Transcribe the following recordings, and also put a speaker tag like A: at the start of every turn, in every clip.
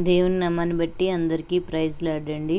A: దేవుని నమ్మని బట్టి అందరికీ ప్రైజ్లు ఆడండి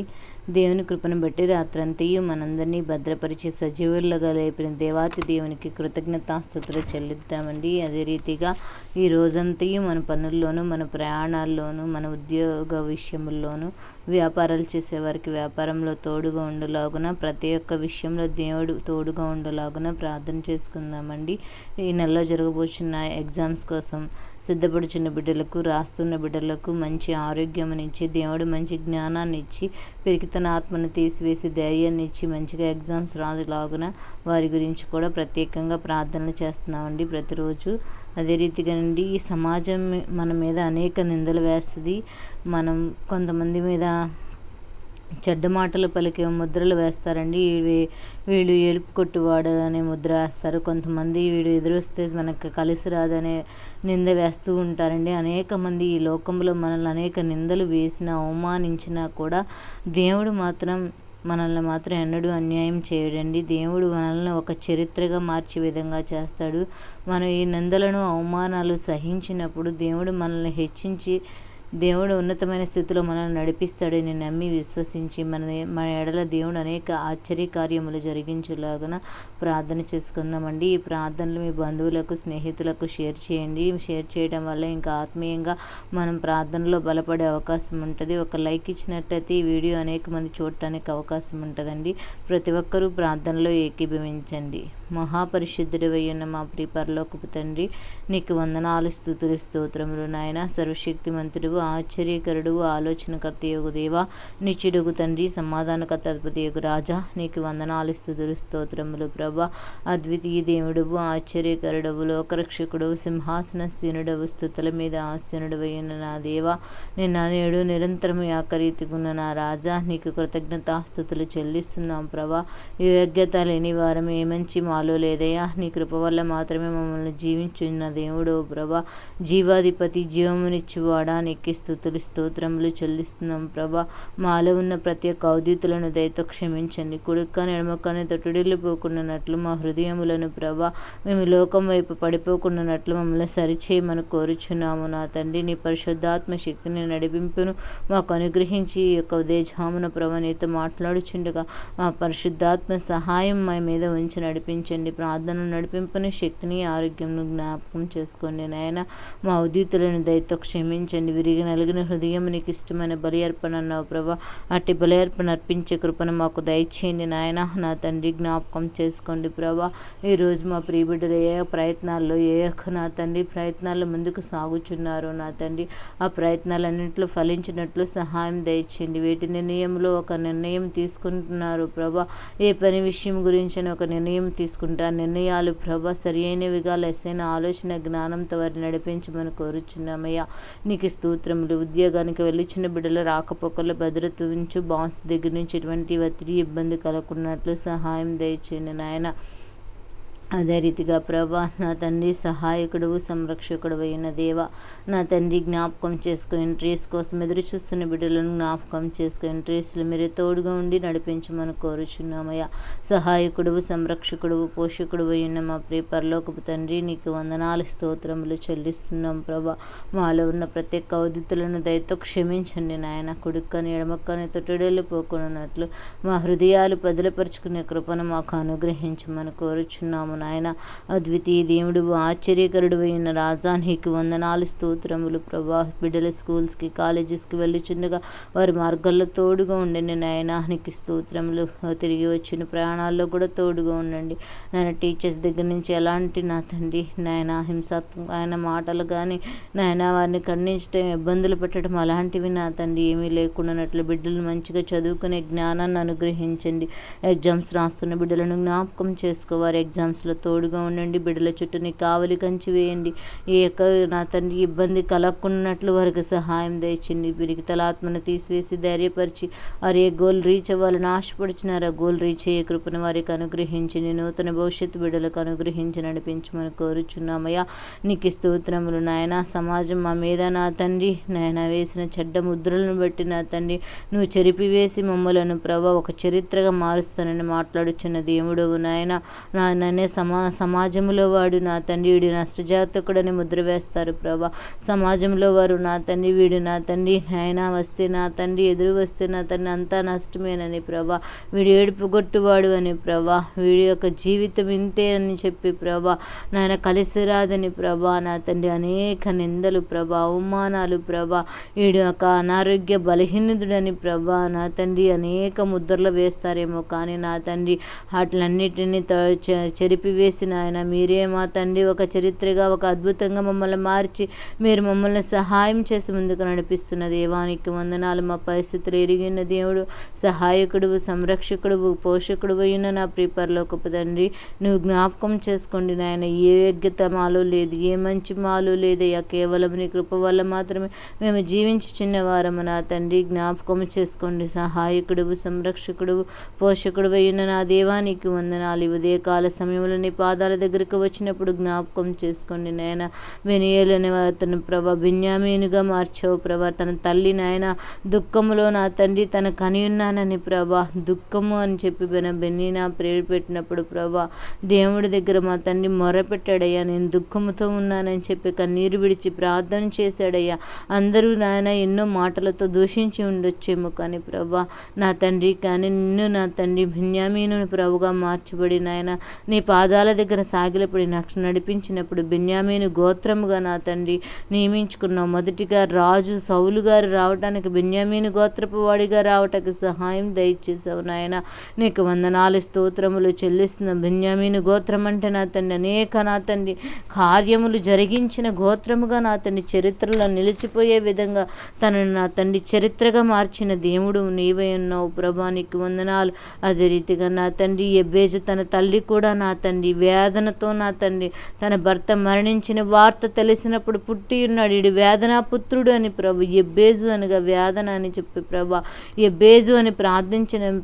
A: దేవుని కృపను బట్టి రాత్రంతయు మనందరినీ భద్రపరిచి సజీవులుగా లేపిన దేవాతి దేవునికి కృతజ్ఞతాస్థుతులు చెల్లిద్దామండి. అదే రీతిగా ఈ రోజంతయు మన పనుల్లోనూ మన ప్రయాణాల్లోనూ మన ఉద్యోగ విషయంలోనూ వ్యాపారాలు చేసేవారికి వ్యాపారంలో తోడుగా ఉండలాగున ప్రతి ఒక్క విషయంలో దేవుడు తోడుగా ఉండలాగున ప్రార్థన చేసుకుందామండి. ఈ నెలలో జరగబోచున్న ఎగ్జామ్స్ కోసం సిద్ధపడుచున్న బిడ్డలకు రాస్తున్న బిడ్డలకు మంచి ఆరోగ్యమునిచ్చి దేవుడు మంచి జ్ఞానాన్ని ఇచ్చి తన ఆత్మను తీసివేసి ధైర్యాన్ని ఇచ్చి మంచిగా ఎగ్జామ్స్ రాజులాగున వారి గురించి కూడా ప్రత్యేకంగా ప్రార్థనలు చేస్తున్నామండి ప్రతిరోజు. అదే రీతిగా అండి ఈ సమాజం మన మీద అనేక నిందలు వేస్తుంది. మనం కొంతమంది మీద చెడ్డ మాటలు పలికే ముద్రలు వేస్తారండి. వీడు ఏలుపు కొట్టువాడు అనే ముద్ర వేస్తారు. కొంతమంది వీడు ఎదురొస్తే మనకు కలిసి రాదనే నింద వేస్తూ ఉంటారండి. అనేక మంది ఈ లోకంలో మనల్ని అనేక నిందలు వేసిన అవమానించినా కూడా దేవుడు మాత్రం మనల్ని మాత్రం ఎన్నడూ అన్యాయం చేయడండి. దేవుడు మనల్ని ఒక చరిత్రగా మార్చే విధంగా చేస్తాడు. మనం ఈ నిందలను అవమానాలు సహించినప్పుడు దేవుడు మనల్ని హెచ్చించి దేవుడు ఉన్నతమైన స్థితిలో మనల్ని నడిపిస్తాడని నమ్మి విశ్వసించి మన మన ఎడల దేవుడు అనేక ఆశ్చర్య కార్యములు జరిగించేలాగా ప్రార్థన చేసుకుందామండి. ఈ ప్రార్థనలు మీ బంధువులకు స్నేహితులకు షేర్ చేయండి. షేర్ చేయడం వల్ల ఇంకా ఆత్మీయంగా మనం ప్రార్థనలో బలపడే అవకాశం ఉంటుంది. ఒక లైక్ ఇచ్చినట్లయితే ఈ వీడియో అనేక మంది చూడటానికి అవకాశం ఉంటుందండి. ప్రతి ఒక్కరూ ప్రార్థనలో ఏకీభవించండి. మహాపరిశుద్ధుడు ఉన్న మా ప్రియ పరలోకపు తండ్రి నీకు వందనాలు స్థుతులు స్తోత్రములు నాయన. సర్వశక్తిమంతుడు ఆశ్చర్యకరుడు ఆలోచనకర్త యోగు దేవ. నిత్యుడుగు తండ్రి సమాధానకర్త అధిపతి యోగు రాజా. నీకు వందనాలు స్థుతులు స్తోత్రములు ప్రభ. అద్వితీయ దేవుడువు ఆశ్చర్యకరుడవు లోకరక్షకుడు సింహాసన సీనుడవు స్థుతుల మీద ఆసీనుడు అయిన నా దేవ. నిన్న నేడు నిరంతరం ఆకరీతిగున్న నా రాజా. నీకు కృతజ్ఞతాస్థుతులు చెల్లిస్తున్నాం ప్రభా. యోగ్యత లేని వారం ఏ మంచి మాలో లేదయ్యా. నీ కృప వల్ల మాత్రమే మమ్మల్ని జీవించున్న దేవుడు ప్రభా. జీవాధిపతి జీవమునిచ్చువాడా. నీకు స్థుతులు స్తోత్రములు చెల్లిస్తున్నాం ప్రభా. మాలో ఉన్న ప్రతి ఒక్క అవధితులను దయతో క్షమించండి. కుడుక్కని తొట్టుడిల్లు పోకుండానట్లు మా హృదయములను ప్రభా. మేము లోకం వైపు పడిపోకుండానట్లు మమ్మల్ని సరిచేయమని కోరుచున్నాము నా తండ్రి. నీ పరిశుద్ధాత్మ శక్తిని నడిపింపును మాకు అనుగ్రహించి ఈ యొక్క ఉదయజామున ప్రభ నీతో మాట్లాడుచుండగా మా పరిశుద్ధాత్మ సహాయం మా మీద ఉంచి నడిపించండి ప్రార్థన నడిపింపుని శక్తిని ఆరోగ్యం జ్ఞాపకం చేసుకోండి. నాయన మా ఉదితులను దయతో క్షమించండి. విరిగి నలిగిన హృదయం నీకు ఇష్టమైన బలి అర్పణ అన్నావు ప్రభా. అట్టి బలి అర్పణ అర్పించే కృపను మాకు దయచేయండి నాయన. నా తండ్రి జ్ఞాపకం చేసుకోండి ప్రభా. ఈరోజు మా ప్రియబిడ్డలు ఏ ప్రయత్నాల్లో ఏ నా తండ్రి ప్రయత్నాల్లో ముందుకు సాగుచున్నారు నా తండ్రి ఆ ప్రయత్నాలన్నింటిలో ఫలించినట్లు సహాయం దయచేయండి. వీటి నిర్ణయంలో ఒక నిర్ణయం తీసుకుంటున్నారు ప్రభా. ఏ పని విషయం గురించి ఒక నిర్ణయం తీసుకుంటా. నిర్ణయాలు ప్రభ సరియైనవిగా లెసైన ఆలోచన జ్ఞానంతో వారిని నడిపించమని కోరుచున్నామయ్యా. నీకు స్తోత్రములు. ఉద్యోగానికి వెళ్ళిచిన బిడ్డలు రాకపోకలు భద్రత ఉంచు. బాస్ దగ్గర నుంచి ఎటువంటి ఒత్తిడి ఇబ్బంది కలగకున్నట్లు సహాయం దయచేయండి నాయన. అదే రీతిగా ప్రభా నా తండ్రి సహాయకుడు సంరక్షకుడు అయిన దేవ నా తండ్రి జ్ఞాపకం చేసుకో ఎంట్రీస్ కోసం ఎదురు చూస్తున్న బిడ్డలను జ్ఞాపకం చేసుకో ఎంట్రీస్లు మీరే తోడుగా ఉండి నడిపించమని కోరుచున్నామయ్యా. సహాయకుడు సంరక్షకుడు పోషకుడు అయిన మా ప్రియ పరలోకపు తండ్రి నీకు వందనాలు స్తోత్రములు చెల్లిస్తున్నాం ప్రభా. మాలో ఉన్న ప్రత్యేక ఉదితులను దయతో క్షమించండి నాయన. కుడుక్కని ఎడమక్కని తొట్టుడెళ్ళిపోకున్నట్లు మా హృదయాలు పదిలపరుచుకునే కృపను మాకు అనుగ్రహించమని కోరుచున్నాము నాయన. అద్వితీయ దేవుడు ఆశ్చర్యకరుడు అయిన రాజా నీకు వందనాలు స్తోత్రములు. ప్రభా బిడ్డల స్కూల్స్కి కాలేజెస్కి వెళ్ళుచుండగా వారి మార్గాల్లో తోడుగా ఉండండి నాయన. నీకు స్తోత్రములు. తిరిగి వచ్చిన ప్రయాణాల్లో కూడా తోడుగా ఉండండి. నాయన టీచర్స్ దగ్గర నుంచి ఎలాంటి నా తండ్రి నాయన హింసాత్మక ఆయన మాటలు కానీ నాయన వారిని ఖండించడం ఇబ్బందులు పెట్టడం అలాంటివి నా తండ్రి ఏమీ లేకుండానట్లు బిడ్డలు మంచిగా చదువుకునే జ్ఞానాన్ని అనుగ్రహించండి. ఎగ్జామ్స్ రాస్తున్న బిడ్డలను జ్ఞాపకం చేసుకోవారు ఎగ్జామ్స్ సమస్యలో తోడుగా ఉండండి బిడ్డల చుట్టూ నీ కావలి కంచి వేయండి. ఈ యొక్క నా తండ్రి ఇబ్బంది కలక్కున్నట్లు వారికి సహాయం దయచింది వీరికి తలాత్మను తీసివేసి ధైర్యపరిచి వారి ఏ గోల్ రీచ్ అవ్వాలని ఆశపడుచున్నారు ఆ గోల్ రీచ్ అయ్యే కృపను వారికి అనుగ్రహించి నూతన భవిష్యత్తు బిడ్డలకు అనుగ్రహించి నడిపించమని కోరుచున్నామయ్యా. నీకు స్తోత్రములు నాయన. సమాజం మా మీద నా తండ్రి. నాయన వేసిన చెడ్డ ముద్రలను బట్టి నా తండ్రి నువ్వు చెరిపివేసి మమ్మలను ప్రభా ఒక చరిత్రగా మారుస్తానని మాట్లాడుచున్న దేవుడు నాయన. నా నన్నే సమా సమాజంలో వాడు నా తండ్రి వీడి నష్టజాతకుడని ముద్ర వేస్తారు ప్రభా. సమాజంలో వారు నా తండ్రి వీడు నా తండ్రి. ఆయన వస్తే నా తండ్రి ఎదురు వస్తే నా తండ్రి. అంతా నష్టమేనని ప్రభా. వీడు ఏడుపు కొట్టువాడు అని ప్రభా. వీడి యొక్క జీవితం ఇంతే అని చెప్పి ప్రభా. నాయన కలిసి రాదని ప్రభా. నా తండ్రి అనేక నిందలు ప్రభా. అవమానాలు ప్రభా. వీడి యొక్క అనారోగ్య బలహీనుడని ప్రభా. నా తండ్రి అనేక ముద్రలు వేస్తారేమో కానీ నా తండ్రి వాటిలన్నిటినీ త- నిలిపివేసిన ఆయన. మీరే మా తండ్రి. ఒక చరిత్రగా ఒక అద్భుతంగా మమ్మల్ని మార్చి మీరు మమ్మల్ని సహాయం చేసి ముందుకు నడిపిస్తున్న దేవానికి వందనాలు. మా పరిస్థితులు ఎరిగిన దేవుడు సహాయకుడు సంరక్షకుడు పోషకుడు అయిన నా ప్రిపర్లోకపు తండ్రి. నువ్వు జ్ఞాపకం చేసుకోండి నాయన ఏ యోగ్యత మాలో లేదు ఏ మంచి మాలో లేదయ్యా కేవలం నీ కృప వల్ల మాత్రమే మేము జీవించి చిన్నవారము నా తండ్రి. జ్ఞాపకం చేసుకోండి. సహాయకుడు సంరక్షకుడు పోషకుడు అయిన నా దేవానికి వందనాలు. ఈ ఉదయకాల సమయంలో నీ పాదాల దగ్గరకు వచ్చినప్పుడు జ్ఞాపకం చేసుకోండి నాయన. వినియలేని అతను ప్రభా బిన్యామీనుగా మార్చావు ప్రభా. తన తల్లి నాయన దుఃఖములో నా తండ్రి తన కని ఉన్నానని ప్రభా. దుఃఖము అని చెప్పి బెన బెన్నీనా ప్రేరు పెట్టినప్పుడు ప్రభా దేవుడి దగ్గర మా తండ్రి మొరపెట్టాడయ్యా. నేను దుఃఖముతో ఉన్నానని చెప్పి కన్నీరు విడిచి ప్రార్థన చేశాడయ్యా. అందరూ నాయన ఎన్నో మాటలతో దూషించి ఉండొచ్చేమో కానీ ప్రభా నా తండ్రి కానీ నిన్ను నా తండ్రి బిన్యామీను ప్రభుగా మార్చబడి నాయన నీ పా పాదాల దగ్గర సాగిలపడి నాకు నడిపించినప్పుడు బెన్యామీను గోత్రముగా నా తండ్రి నియమించుకున్నావు. మొదటిగా రాజు సౌలు గారు రావటానికి బెన్యామీను గోత్రపు వాడిగా రావటానికి సహాయం దయచేసావు నాయన. నీకు వందనాలు స్తోత్రములు చెల్లిస్తున్న బెన్యామీను గోత్రం అంటే నా తండ్రి అనేక నా తండ్రి. కార్యములు జరిగించిన గోత్రముగా నా తండ్రి చరిత్రలో నిలిచిపోయే విధంగా తనను నా తండ్రి చరిత్రగా మార్చిన దేవుడు నీవై ఉన్నావు. ప్రభా నీకు వందనాలు. అదే రీతిగా నా తండ్రి ఎబ్బేజు తన తల్లి కూడా నా తండ్రి వేదనతో నా తండ్రి. తన భర్త మరణించిన వార్త తెలిసినప్పుడు పుట్టి ఉన్నాడు. ఇడు వేదనా పుత్రుడు అని ప్రభు ఎబ్బేజు అనగా వేదన అని చెప్పి ప్రభా. ఎబ్బేజు అని ప్రార్థించిన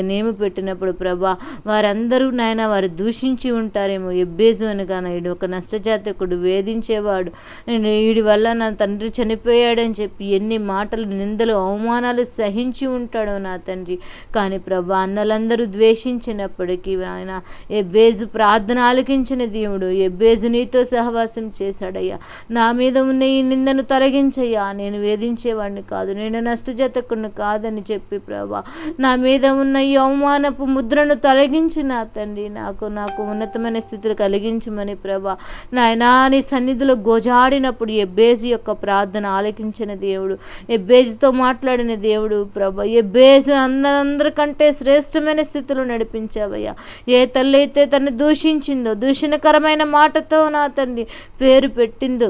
A: నేమి పెట్టినప్పుడు ప్రభా వారందరూ నాయన వారు దూషించి ఉంటారేమో. ఎబ్బేజు అనగా ఇడు ఒక నష్టజాతకుడు వేధించేవాడు. నేను వీడి వల్ల నా తండ్రి చనిపోయాడని చెప్పి ఎన్ని మాటలు నిందలు అవమానాలు సహించి ఉంటాడో నా తండ్రి. కానీ ప్రభా అన్నలందరూ ద్వేషించినప్పటికీ ఆయన ఎబ్బేజు ప్రార్థన ఆలకించిన దేవుడు. ఎబ్బేజు నీతో సహవాసం చేశాడయ్యా. నా మీద ఉన్న ఈ నిందను తొలగించయ్యా. నేను వేధించేవాడిని కాదు. నేను నష్టజతకుని కాదని చెప్పి ప్రభా నా మీద ఉన్న ఈ అవమానపు ముద్రను తొలగించిన తండ్రి. నాకు నాకు ఉన్నతమైన స్థితిని కలిగించమని ప్రభా నాయనా నీ సన్నిధిలో గోజాడినప్పుడు ఎబ్బేజు యొక్క ప్రార్థన ఆలకించిన దేవుడు ఎబ్బేజుతో మాట్లాడిన దేవుడు ప్రభా ఎబ్బేజు అందరికంటే శ్రేష్టమైన స్థితిలో నడిపించావయ్యా. ఏ తల్లి అయితే తన దూషించిందో దూషణకరమైన మాటతో నా తండ్రి పేరు పెట్టిందో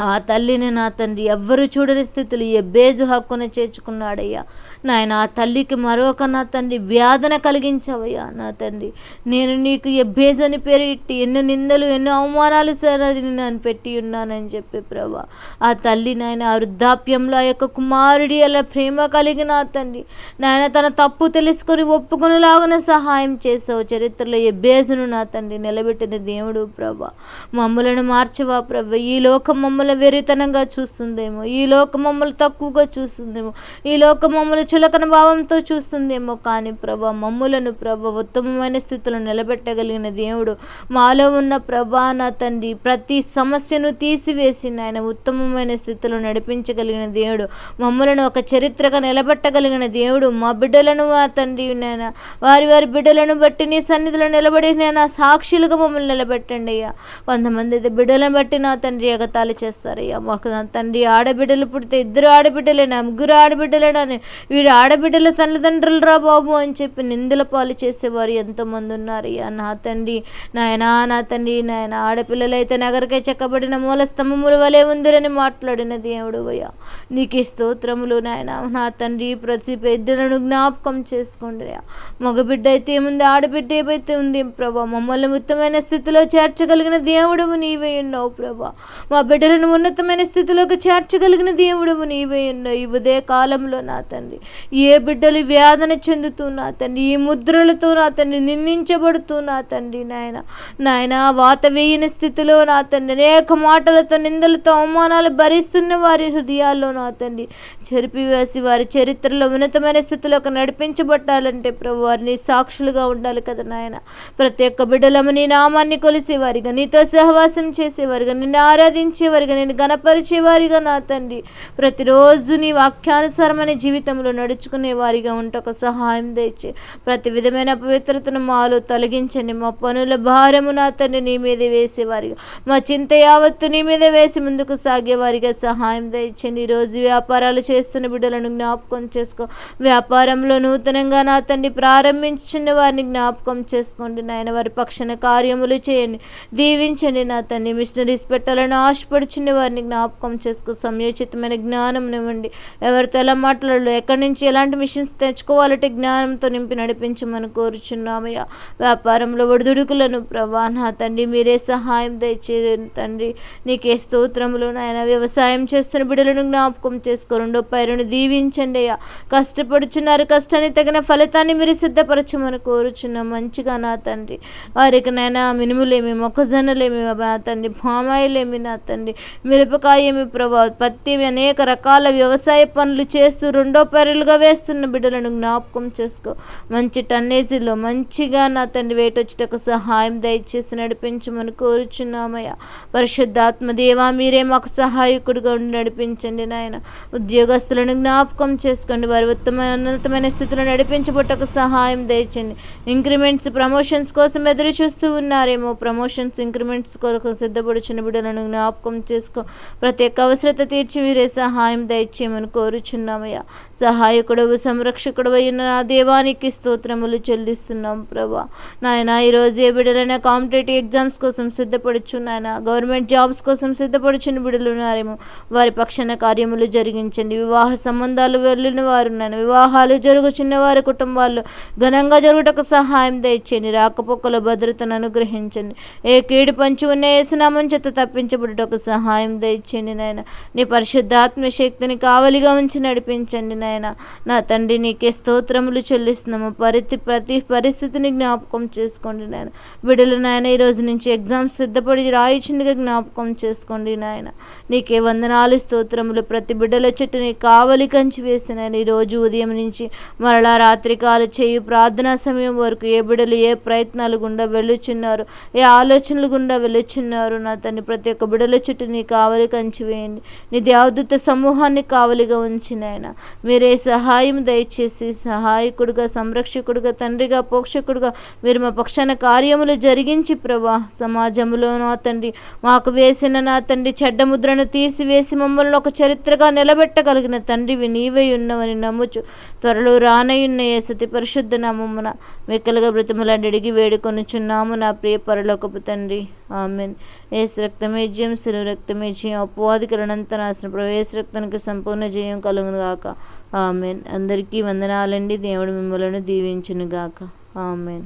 A: ఆ తల్లిని నా తండ్రి ఎవ్వరు చూడని స్థితిలో ఎబ్బేజు హక్కును చేర్చుకున్నాడయ్యా. నాయన ఆ తల్లికి మరొక నా తండ్రి వ్యాధన కలిగించవయ్యా. నా తండ్రి నేను నీకు ఎబ్బేజు అని పేరు ఇట్టి ఎన్నో నిందలు ఎన్నో అవమానాలు సరే నేను పెట్టి ఉన్నానని చెప్పి ప్రభా. ఆ తల్లి నాయన ఆ వృద్ధాప్యంలో ఆ యొక్క కుమారుడి అలా ప్రేమ కలిగిన ఆ తండ్రి. నాయన తన తప్పు తెలుసుకొని ఒప్పుకునేలాగానే సహాయం చేసావు. చరిత్రలో ఎబ్బేజును నా తండ్రి నిలబెట్టిన దేవుడు ప్రభా. మమ్మలను మార్చవా ప్రభ. ఈ లోకం మమ్మల్ని వెరితనంగా చూస్తుందేమో. ఈ లోకం మమ్మల్ని తక్కువగా చూస్తుందేమో. ఈ లోకం మమ్మల్ని చులకన భావంతో చూస్తుందేమో. కానీ ప్రభా మమ్ములను ప్రభ ఉత్తమమైన స్థితిలో నిలబెట్టగలిగిన దేవుడు మాలో ఉన్న ప్రభా నా తండ్రి ప్రతి సమస్యను తీసివేసి ఆయన ఉత్తమమైన స్థితిలో నడిపించగలిగిన దేవుడు మమ్మలను ఒక చరిత్రగా నిలబెట్టగలిగిన దేవుడు మా బిడ్డలను ఆ తండ్రి నాయన వారి వారి బిడ్డలను బట్టి నీ సన్నిధిలో నిలబడి నేను సాక్షులుగా మమ్మల్ని నిలబెట్టండి అయ్యా. కొంతమంది అయితే బిడ్డలను బట్టి నా తండ్రి ఎగతాళి చేస్తారయ్యా మాకు నా తండ్రి ఆడబిడ్డలు పుడితే ఇద్దరు ఆడబిడ్డలేనా ముగ్గురు ఆడబిడ్డలేనని వీడు ఆడబిడ్డల తల్లిదండ్రులు రా బాబు అని చెప్పి నిందల పాలు చేసేవారు ఎంతోమంది ఉన్నారయ్యా నా తండ్రి నాయనా నా తండ్రి నాయన ఆడపిల్లలైతే నగరకే చెక్కబడిన మూల స్తంభముల వలె ఉందిరని మాట్లాడిన దేవుడు అయ్యా. నీకు స్తోత్రములు నాయన. నా తండ్రి ప్రతి బిడ్డలను జ్ఞాపకం చేసుకోండి మగబిడ్డ అయితే ఏముంది ఆడబిడ్డ ఏమైతే ఉంది ప్రభా మమ్మల్ని ఉత్తమైన స్థితిలో చేర్చగలిగిన దేవుడు నీవే ఉన్నావు ప్రభా. మా బిడ్డలను ఉన్నతమైన స్థితిలోకి చేర్చగలిగిన దేవుడవు నీవే ఈ ఉదయ కాలంలో నా తండ్రి. ఏ బిడ్డలు వేదన చెందుతూ నా తండ్రి ఈ ముద్రలతో నా తండ్రి నిందించబడుతూ నా తండ్రి నాయన. నాయన వాత వేయని స్థితిలో నా తండ్రి అనేక మాటలతో నిందలతో అవమానాలు భరిస్తున్న వారి హృదయాల్లో నా తండ్రి. చెరిపివేసి వారి చరిత్రలో ఉన్నతమైన స్థితిలోకి నడిపించబట్టాలంటే ప్రభు వారిని సాక్షులుగా ఉండాలి కదా నాయన. ప్రతి ఒక్క బిడ్డలము నీ నామాన్ని కొలిసేవారిగా నీతో సహవాసం చేసేవారిగా నిన్ను ఆరాధించేవారిగా నేను గణపరిచేవారిగా నా తండ్రి. ప్రతిరోజు నీ వాక్యానుసారమైన జీవితంలో నడుచుకునే వారిగా ఉంటకు సహాయం తెచ్చి ప్రతి విధమైన పవిత్రతను మాలో తొలగించండి. మా పనుల భారము నా తండ్రి నీ మీద వేసేవారిగా. మా చింత యావత్తు నీ మీద వేసి ముందుకు సాగేవారిగా సహాయం దయచండి. ఈరోజు వ్యాపారాలు చేస్తున్న బిడ్డలను జ్ఞాపకం చేసుకో. వ్యాపారంలో నూతనంగా నా తండ్రి ప్రారంభించిన వారిని జ్ఞాపకం చేసుకోండి. నాయన వారి పక్షణ కార్యములు చేయండి. దీవించండి నా తండ్రి. మిషనరీస్ పెట్టాలని ఆశపడుచున్న వారిని జ్ఞాపకం చేసుకో సమయోచితమైన జ్ఞానం ఇవ్వండి. ఎవరితో ఎలా మాట్లాడాలో ఎక్కడి నుంచి ఎలాంటి మిషన్స్ తెచ్చుకోవాలంటే జ్ఞానంతో నింపి నడిపించమని కోరుచున్నామయ్యా. వ్యాపారంలో ఒడిదుడుకులను ప్రభా నా తండ్రి మీరే సహాయం దయచేయండి తండ్రి నీకే స్తోత్రములు నాయన. వ్యవసాయం చేస్తున్న బిడ్డలను జ్ఞాపకం చేసుకో రెండో పైరును దీవించండి అయ్యా. కష్టపడుచున్నారు కష్టానికి తగిన ఫలితాన్ని మీరు సిద్ధపరచమని కోరుచున్నాం. మంచిగా నా తండ్రి వారికి నైనా మినుములేమి మొక్కజొన్నలేమి నా తండ్రి పామాయిలేమి నా తండ్రి. మిరపకాయ ఏమి ప్రభా? పత్తి అనేక రకాల వ్యవసాయ పనులు చేస్తూ రెండో పర్యలుగా వేస్తున్న బిడ్డలను జ్ఞాపకం చేసుకో. మంచి టన్నేజీలో మంచిగా నా తండ్రి వేటొచ్చుటకు సహాయం దయచేసి నడిపించమని కోరుచున్నామయ్యా. పరిశుద్ధాత్మ దేవా మీరే మాకు సహాయకుడిగా ఉండి నడిపించండి నాయన. ఉద్యోగస్తులను జ్ఞాపకం చేసుకోండి. వారి ఉత్తమైన ఉన్నతమైన స్థితిలో నడిపించబట్టకు సహాయం దయచండి ఇంక్రిమెంట్స్ ప్రమోషన్స్ కోసం ఎదురు చూస్తూ ఉన్నారేమో. ప్రమోషన్స్ ఇంక్రిమెంట్స్ కొరకు సిద్ధపడుచున్న బిడ్డలను జ్ఞాపకం చేసుకో. ప్రతి ఒక్క అవసరత తీర్చి వీరే సహాయం దయచేయమని కోరుచున్నామయ్యా. సహాయకుడవు సంరక్షకుడు అయిన నా దేవానికి స్తోత్రములు చెల్లిస్తున్నాం ప్రభా. నాయన ఈరోజు ఏ బిడ్డలైనా కాంపిటేటివ్ ఎగ్జామ్స్ కోసం సిద్ధపడుచున్నాయన గవర్నమెంట్ జాబ్స్ కోసం సిద్ధపడుచున్న బిడ్డలున్నారేమో వారి పక్షాన కార్యములు జరిగించండి. వివాహ సంబంధాలు వెళ్ళిన వారు నాయన వివాహాలు జరుగుచున్న వారి కుటుంబాల్లో ఘనంగా జరుగుటకు సహాయం దయచేయండి. రాకపోకల భద్రతను అనుగ్రహించండి. ఏ కీడు పంచి ఉన్న ఏసునామం చేత తప్పించబడుటకు సహాయం సహాయం దయచండి నాయన. నీ పరిశుద్ధాత్మ శక్తిని కావలిగా ఉంచి నడిపించండి నాయన. నా తండ్రి నీకే స్తోత్రములు చెల్లిస్తున్నాము. పరితి ప్రతి పరిస్థితిని జ్ఞాపకం చేసుకోండి నాయన. బిడ్డలు నాయన ఈరోజు నుంచి ఎగ్జామ్స్ సిద్ధపడి రాయిచుందిగా జ్ఞాపకం చేసుకోండి నాయన. నీకే వందనాలు స్తోత్రములు. ప్రతి బిడ్డల చెట్టు నీ కావలి కంచి వేసిన ఈ రోజు ఉదయం నుంచి మరలా రాత్రికాల చేయు ప్రార్థనా సమయం వరకు ఏ బిడ్డలు ఏ ప్రయత్నాలు గుండా వెళ్ళుచున్నారు ఏ ఆలోచనలు గుండా వెళ్ళుచున్నారు నా తండ్రి. ప్రతి ఒక్క బిడ్డల చుట్టూ నీ కావలి అంచివేయండి నీ దేవదూత సమూహాన్ని కావలిగా ఉంచిన ఆయన మీరే సహాయం దయచేసి సహాయకుడుగా సంరక్షకుడుగా తండ్రిగా పోషకుడుగా మీరు మా పక్షాన కార్యములు జరిగించి ప్రభా సమాజంలో నా తండ్రి మాకు వేసిన నా తండ్రి చెడ్డ ముద్రను తీసివేసి మమ్మల్ని ఒక చరిత్రగా నిలబెట్టగలిగిన తండ్రివి నీవే ఉన్నవని నమ్ముచు. త్వరలో రానయున్న ఏసతి పరిశుద్ధ నామమున వెక్కలుగా బ్రతములాంటి అడిగి వేడుకొనుచున్నాము నా ప్రియ పరలోకపు తండ్రి. ఆమెన్. ఏసు రక్తమే జయం సెలవు రక్తమే జయం అపవాదికరణంత నాశన ప్రవేశ రక్తానికి సంపూర్ణ జయం కలుగును గాక. ఆమెన్. అందరికీ వందనాలండి. దేవుడు మిమ్మలను దీవించును గాక. ఆమెన్.